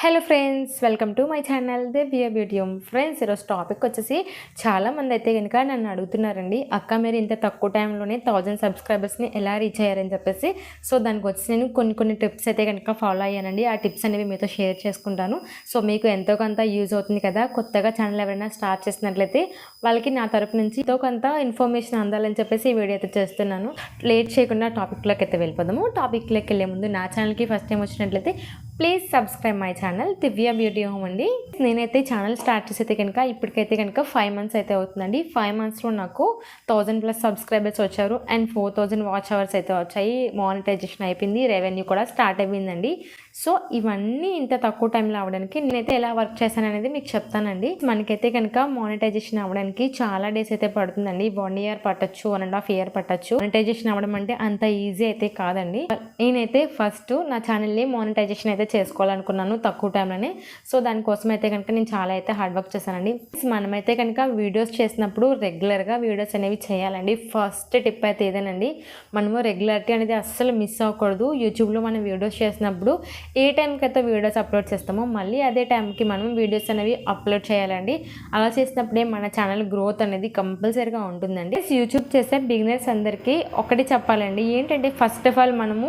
Hello friends welcome to my channel Divya beauty home friends ఈరోజు topic వచ్చేసి చాలామంది అయితే కనుక నన్ను అడుగుతున్నారండి అక్క మీరు ఇంత తక్కువ టైంలోనే థౌజండ్ సబ్స్క్రైబర్స్ని ఎలా రీచ్ అయ్యారని చెప్పేసి? సో దానికి వచ్చి నేను కొన్ని కొన్ని టిప్స్ అయితే కనుక ఫాలో అయ్యానండి. ఆ టిప్స్ అనేవి మీతో షేర్ చేసుకుంటాను. సో మీకు ఎంతో కొంత యూజ్ అవుతుంది కదా కొత్తగా ఛానల్ ఎవరైనా స్టార్ట్ చేసినట్లయితే వాళ్ళకి నా తరపు నుంచి ఎంతో కొంత ఇన్ఫర్మేషన్ అందాలని చెప్పేసి ఈ వీడియో అయితే చేస్తున్నాను. లేట్ చేయకుండా టాపిక్లోకి అయితే వెళ్ళిపోదాము. టాపిక్లోకి వెళ్ళే ముందు నా ఛానల్కి ఫస్ట్ టైం వచ్చినట్లయితే please subscribe my channel Divya beauty home అండి. నేనైతే ఛానల్ స్టార్ట్ చేసి అయితే కనుక ఇప్పటికైతే కనుక ఫైవ్ మంత్స్ అయితే అవుతుందండి. ఫైవ్ మంత్స్లో నాకు థౌజండ్ ప్లస్ సబ్స్క్రైబర్స్ వచ్చారు and four thousand watch hours అయితే వచ్చాయి. మానిటైజేషన్ అయిపోయింది. రెవెన్యూ కూడా స్టార్ట్ అయిపోయిందండి. సో ఇవన్నీ ఇంత తక్కువ టైంలో అవ్వడానికి నేనైతే ఎలా వర్క్ చేశాను అనేది మీకు చెప్తానండి. మనకైతే కనుక మానిటైజేషన్ అవ్వడానికి చాలా డేస్ అయితే పడుతుందండి. వన్ ఇయర్ పట్టచ్చు వన్ అండ్ హాఫ్ ఇయర్ పట్టచ్చు. మానిటైజేషన్ అవ్వడం అంటే అంత ఈజీ అయితే కాదండి. నేనైతే ఫస్ట్ నా ఛానల్ని మానిటైజేషన్ అయితే చేసుకోవాలనుకున్నాను తక్కువ టైంలోనే. సో దానికోసం అయితే కనుక నేను చాలా అయితే హార్డ్ వర్క్ చేశానండి. మనమైతే కనుక వీడియోస్ చేసినప్పుడు రెగ్యులర్గా వీడియోస్ అనేవి చేయాలండి. ఫస్ట్ టిప్ అయితే ఇదేనండి. మనము రెగ్యులారిటీ అనేది అస్సలు మిస్ అవ్వకూడదు. యూట్యూబ్లో మనం వీడియోస్ చేసినప్పుడు ఏ టైంకి అయితే వీడియోస్ అప్లోడ్ చేస్తామో మళ్ళీ అదే టైంకి మనం వీడియోస్ అనేవి అప్లోడ్ చేయాలండి. అలా చేసినప్పుడే మన ఛానల్ గ్రోత్ అనేది కంపల్సరీగా ఉంటుందండి. యూట్యూబ్ చేసే బిగినర్స్ అందరికీ ఒకటి చెప్పాలండి. ఏంటంటే ఫస్ట్ ఆఫ్ ఆల్ మనము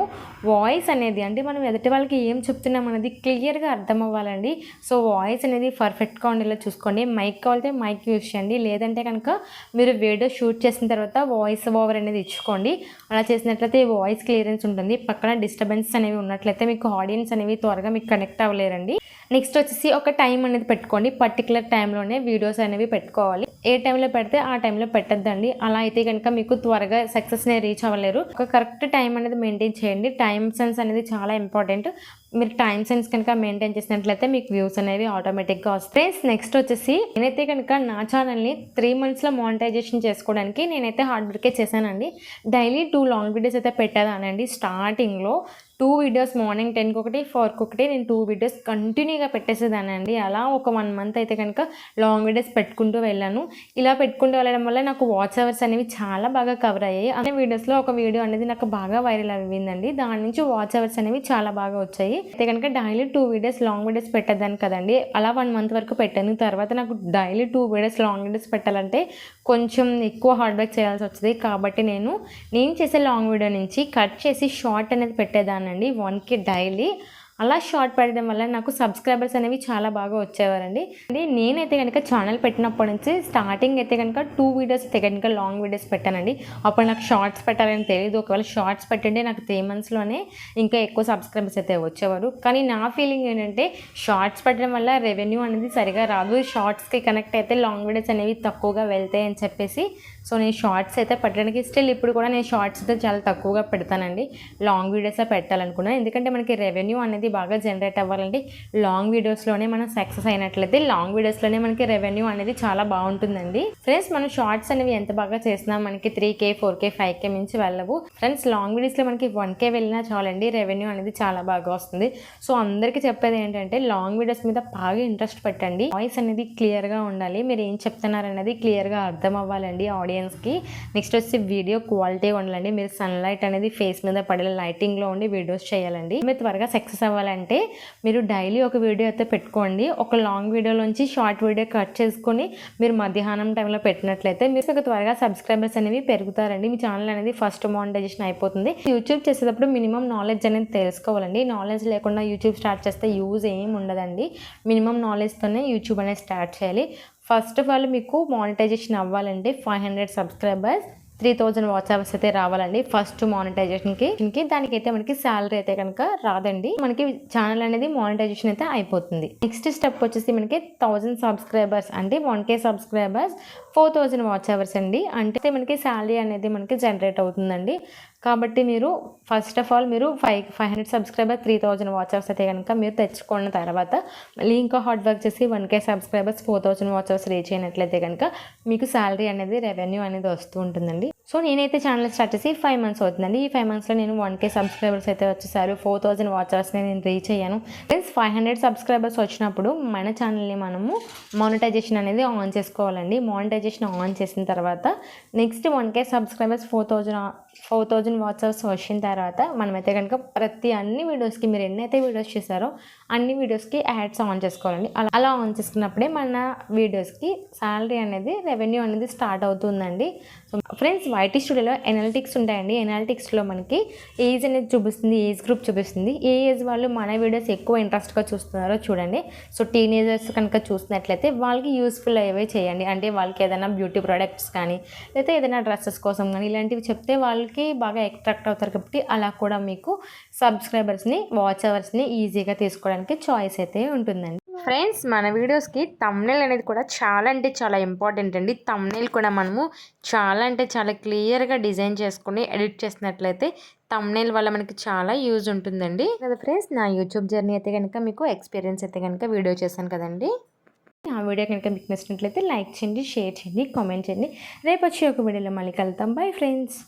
వాయిస్ అనేది అంటే మనం ఎదుటి వాళ్ళకి ఏం చెప్తున్నాం అనేది క్లియర్గా అర్థం అవ్వాలండి సో వాయిస్ అనేది పర్ఫెక్ట్గా ఉండేలా చూసుకోండి. మైక్ కావాలంటే మైక్ యూజ్ చేయండి. లేదంటే కనుక మీరు వీడియో షూట్ చేసిన తర్వాత వాయిస్ ఓవర్ అనేది ఇచ్చుకోండి. అలా చేసినట్లయితే వాయిస్ క్లియరెన్స్ ఉంటుంది. పక్కన డిస్టర్బెన్స్ అనేవి ఉన్నట్లయితే మీకు ఆడియన్స్ అనేవి త్వరగా మీకు కనెక్ట్ అవ్వలేరండి. నెక్స్ట్ వచ్చేసి ఒక టైం అనేది పెట్టుకోండి. పర్టికులర్ టైంలోనే వీడియోస్ అనేవి పెట్టుకోవాలి. ఏ టైంలో పెడితే ఆ టైంలో పెట్టద్దండి. అలా అయితే కనుక మీకు త్వరగా సక్సెస్ని రీచ్ అవ్వలేరు. ఒక కరెక్ట్ టైం అనేది మెయింటైన్ చేయండి. టైం సెన్స్ అనేది చాలా ఇంపార్టెంట్. మీరు టైం సెన్స్ కనుక మెయింటైన్ చేసినట్లయితే మీకు వ్యూస్ అనేవి ఆటోమేటిక్గా వస్తాయి. నెక్స్ట్ వచ్చేసి నేనైతే కనుక నా ఛానల్ని త్రీ మంత్స్లో మానిటైజేషన్ చేసుకోవడానికి నేనైతే హార్డ్ వర్కే చేశానండి. డైలీ టూ లాంగ్ వీడియోస్ అయితే పెట్టేదానండి. స్టార్టింగ్లో టూ వీడియోస్ మార్నింగ్ టెన్కి ఒకటి ఫోర్కి ఒకటి నేను టూ వీడియోస్ కంటిన్యూగా పెట్టేసేదానండి. అలా ఒక వన్ మంత్ అయితే కనుక లాంగ్ వీడియోస్ పెట్టుకుంటూ వెళ్ళాను. ఇలా పెట్టుకుంటూ వెళ్ళడం వల్ల నాకు వాచ్ అవర్స్ అనేవి చాలా బాగా కవర్ అయ్యాయి. అనే వీడియోస్లో ఒక వీడియో అనేది నాకు బాగా వైరల్ అయ్యిందండి. దాని నుంచి వాచ్ అవర్స్ అనేవి చాలా బాగా వచ్చాయి. అయితే కనుక daily two videos long videos పెట్టేదాన్ని కదండి. అలా వన్ మంత్ వరకు పెట్టాను. తర్వాత నాకు daily two videos long videos పెట్టాలంటే కొంచెం ఎక్కువ హార్డ్ వర్క్ చేయాల్సి వచ్చింది కాబట్టి నేను నేను చేసే లాంగ్ వీడియో నుంచి కట్ చేసి షార్ట్ అనేది పెట్టేదానండి వన్కి డైలీ అలా షార్ట్ పెట్టడం వల్ల నాకు సబ్స్క్రైబర్స్ అనేవి చాలా బాగా వచ్చేవారండి. అంటే నేనైతే కనుక ఛానల్ పెట్టినప్పటి నుంచి స్టార్టింగ్ అయితే కనుక టూ వీడియోస్ అయితే కనుక లాంగ్ వీడియోస్ పెట్టానండి. అప్పుడు నాకు షార్ట్స్ పెట్టాలని తెలియదు ఒకవేళ షార్ట్స్ పెట్టండి నాకు త్రీ మంత్స్లోనే ఇంకా ఎక్కువ సబ్స్క్రైబర్స్ అయితే వచ్చేవారు. కానీ నా ఫీలింగ్ ఏంటంటే షార్ట్స్ పెట్టడం వల్ల రెవెన్యూ అనేది సరిగా రాదు. షార్ట్స్కి కనెక్ట్ అయితే లాంగ్ వీడియోస్ అనేవి తక్కువగా వెళ్తాయి అని చెప్పేసి సో నేను షార్ట్స్ అయితే పెట్టడానికి స్టిల్ ఇప్పుడు కూడా నేను షార్ట్స్ అయితే చాలా తక్కువగా పెడతానండి. లాంగ్ వీడియోసే పెట్టాలనుకున్నాను ఎందుకంటే మనకి రెవెన్యూ అనేది బాగా జనరేట్ అవ్వాలండి. లాంగ్ వీడియోస్లోనే మనం సక్సెస్ అయినట్లయితే లాంగ్ వీడియోస్లోనే మనకి రెవెన్యూ అనేది చాలా బాగుంటుందండి. ఫ్రెండ్స్ మనం షార్ట్స్ అనేవి ఎంత బాగా చేసినా మనకి three K four K five K మించి వెళ్ళవు. ఫ్రెండ్స్ లాంగ్ వీడియోస్లో మనకి వన్ కే వెళ్ళినా చాలండి రెవెన్యూ అనేది చాలా బాగా వస్తుంది. సో అందరికీ చెప్పేది ఏంటంటే లాంగ్ వీడియోస్ మీద బాగా ఇంట్రెస్ట్ పెట్టండి. వాయిస్ అనేది క్లియర్గా ఉండాలి. మీరు ఏం చెప్తున్నారు అనేది క్లియర్గా అర్థం అవ్వాలండి ఆడియన్స్కి నెక్స్ట్ వచ్చి వీడియో క్వాలిటీ ఉండాలండి. మీరు సన్లైట్ అనేది ఫేస్ మీద పడే లైటింగ్లో ఉండి వీడియోస్ చేయాలండి. మీరు త్వరగా సక్సెస్ అవ్వాలంటే మీరు డైలీ ఒక వీడియో అయితే పెట్టుకోండి. ఒక లాంగ్ వీడియోలోంచి షార్ట్ వీడియో కట్ చేసుకొని మీరు మధ్యాహ్నం టైంలో పెట్టినట్లయితే మీరు మీకు త్వరగా సబ్స్క్రైబర్స్ అనేవి పెరుగుతారండి. మీ ఛానల్ అనేది ఫస్ట్ మానిటైజేషన్ అయిపోతుంది. యూట్యూబ్ చేసేటప్పుడు మినిమం నాలెడ్జ్ అనేది తెలుసుకోవాలండి. నాలెడ్జ్ లేకుండా యూట్యూబ్ స్టార్ట్ చేస్తే యూజ్ ఏం ఉండదండి. మినిమం నాలెడ్జ్తోనే యూట్యూబ్ అనేది స్టార్ట్ చేయాలి. ఫస్ట్ ఆఫ్ ఆల్ మీకు మానిటైజేషన్ అవ్వాలంటే five hundred subscribers three thousand WhatsApps hours అయితే రావాలండి. ఫస్ట్ మానిటైజేషన్కి దీనికి దానికైతే మనకి శాలరీ అయితే కనుక రాదండి. మనకి ఛానల్ అనేది మానిటైజేషన్ అయితే అయిపోతుంది. నెక్స్ట్ స్టెప్ వచ్చేసి మనకి థౌజండ్ సబ్స్క్రైబర్స్ అంటే one K subscribers four thousand watch hours అండి. అంటే మనకి శాలరీ అనేది మనకి జనరేట్ అవుతుందండి. కాబట్టి మీరు ఫస్ట్ ఆఫ్ ఆల్ మీరు five five hundred subscriber three thousand watchers అయితే కనుక మీరు తెచ్చుకున్న తర్వాత మళ్ళీ ఇంకా హార్డ్ వర్క్ చేసి one K subscribers four thousand watchers reach అయినట్లయితే కనుక మీకు శాలరీ అనేది రెవెన్యూ అనేది వస్తూ ఉంటుందండి. సో నేనైతే ఛానల్ స్టార్ట్ చేసి ఫైవ్ మంత్స్ అవుతుందండి. ఈ ఫైవ్ మంత్స్లో నేను వన్ కే సబ్స్క్రైబర్స్ అయితే వచ్చేసారు. ఫోర్ థౌజండ్ వాచర్స్ని నేను రీచ్ అయ్యాను. ఫ్రెండ్స్ ఫైవ్ హండ్రెడ్ సబ్స్క్రైబర్స్ వచ్చినప్పుడు మన ఛానల్ని మనము మానిటైజేషన్ అనేది ఆన్ చేసుకోవాలండి. మానిటైజేషన్ ఆన్ చేసిన తర్వాత next one K subscribers four thousand four thousand WhatsApps వచ్చిన తర్వాత మనమైతే కనుక ప్రతి అన్ని వీడియోస్కి మీరు ఎన్నైతే వీడియోస్ చేశారో అన్ని వీడియోస్కి యాడ్స్ ఆన్ చేసుకోవాలండి. అలా అలా ఆన్ చేసుకున్నప్పుడే మన వీడియోస్కి శాలరీ అనేది రెవెన్యూ అనేది స్టార్ట్ అవుతుందండి. సో ఫ్రెండ్స్ వైటీ స్టూడియోలో ఎనాలిటిక్స్ ఉంటాయండి. ఎనాలిటిక్స్లో మనకి ఏజ్ అనేది చూపిస్తుంది ఏజ్ గ్రూప్ చూపిస్తుంది. ఏ ఏజ్ వాళ్ళు మన వీడియోస్ ఎక్కువ ఇంట్రెస్ట్గా చూస్తున్నారో చూడండి. సో టీనేజర్స్ కనుక చూసినట్లయితే వాళ్ళకి యూస్ఫుల్ అయ్యేవి చేయండి. అంటే వాళ్ళకి ఏదైనా బ్యూటీ ప్రోడక్ట్స్ కానీ లేకపోతే ఏదైనా డ్రెస్సెస్ కోసం కానీ ఇలాంటివి చెప్తే వాళ్ళకి బాగా అట్రాక్ట్ అవుతారు కాబట్టి అలా కూడా మీకు సబ్స్క్రైబర్స్ని వాచ్ అవర్స్ని ఈజీగా తీసుకోవడానికి చాయిస్ అయితే ఉంటుందండి. ఫ్రెండ్స్ మన వీడియోస్కి తమ్నేల్ అనేది కూడా చాలా అంటే చాలా ఇంపార్టెంట్ అండి. తమ్నేల్ కూడా మనము చాలా అంటే చాలా క్లియర్గా డిజైన్ చేసుకుని ఎడిట్ చేసినట్లయితే తమ్నేల్ వల్ల మనకి చాలా యూజ్ ఉంటుందండి. కదా ఫ్రెండ్స్ నా యూట్యూబ్ జర్నీ అయితే కనుక మీకు ఎక్స్పీరియన్స్ అయితే కనుక వీడియో చేశాను కదండి. ఆ వీడియో కనుక మీకు నచ్చినట్లయితే లైక్ చేయండి షేర్ చేయండి కామెంట్ చేయండి. రేపు వచ్చి ఒక వీడియోలో మళ్ళీ కలుద్దాం. Bye friends.